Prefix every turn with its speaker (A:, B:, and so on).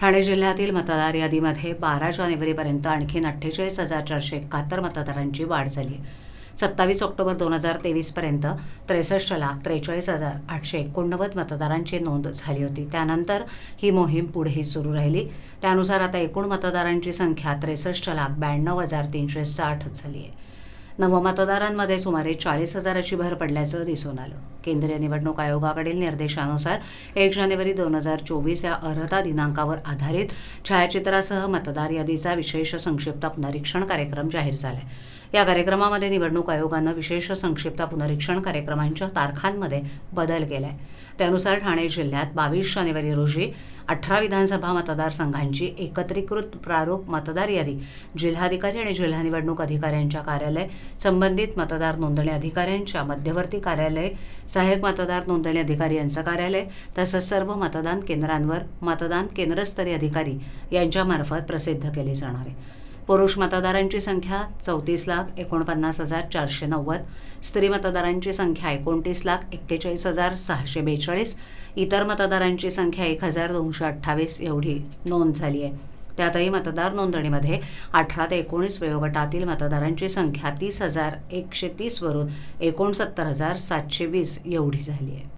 A: ठाणे जिल्ह्यातील मतदार यादीमध्ये बारा जानेवारीपर्यंत आणखीन अठ्ठेचाळीस हजार चारशे एकाहत्तर मतदारांची वाढ झाली सत्तावीस ऑक्टोबर दोन हजार तेवीसपर्यंत त्रेसष्ट लाख त्रेचाळीस हजार आठशे एकोणनव्वद मतदारांची नोंद झाली होती. त्यानंतर ही मोहीम पुढेही सुरू राहिली. त्यानुसार आता एकूण मतदारांची संख्या त्रेसष्ट लाख ब्याण्णव हजार तीनशे साठ झाली आहे. नवमतदारांमध्ये सुमारे चाळीस हजाराची भर पडल्याचं दिसून आलं. केंद्रीय निवडणूक आयोगाकडील निर्देशानुसार एक जानेवारी दोन हजार चोवीस या अर्हता दिनांकावर आधारित छायाचित्रासह मतदार यादीचा विशेष संक्षिप्त पुनरीक्षण कार्यक्रम जाहीर झालाय या कार्यक्रमामध्ये निवडणूक आयोगानं विशेष संक्षिप्त पुनरीक्षण कार्यक्रमांच्या तारखांमध्ये बदल केलाय. त्यानुसार ठाणे जिल्ह्यात बावीस जानेवारी रोजी अठरा विधानसभा मतदारसंघांची एकत्रीकृत प्रारूप मतदार यादी जिल्हाधिकारी आणि जिल्हा निवडणूक अधिकाऱ्यांच्या कार्यालय संबंधित मतदार नोंदणी अधिकाऱ्यांच्या मध्यवर्ती कार्यालय सहाय्यक मतदार नोंदणी अधिकारी यांचं कार्यालय तसंच सर्व मतदान केंद्रांवर मतदान केंद्रस्तरीय अधिकारी यांच्यामार्फत प्रसिद्ध केली जाणार आहे. पुरुष मतदारांची संख्या चौतीस लाख एकोणपन्नास हजार चारशे नव्वद स्त्री मतदारांची संख्या एकोणतीस लाख एक्केचाळीस हजार सहाशे बेचाळीस इतर मतदारांची संख्या एक हजार दोनशे अठ्ठावीस एवढी नोंद झाली आहे. त्यातही मतदार नोंदणीमध्ये अठरा ते एकोणीस वयोगटातील मतदारांची संख्या तीस हजार एकशे तीसवरून एकोणसत्तर हजार सातशे वीस एवढी झाली आहे.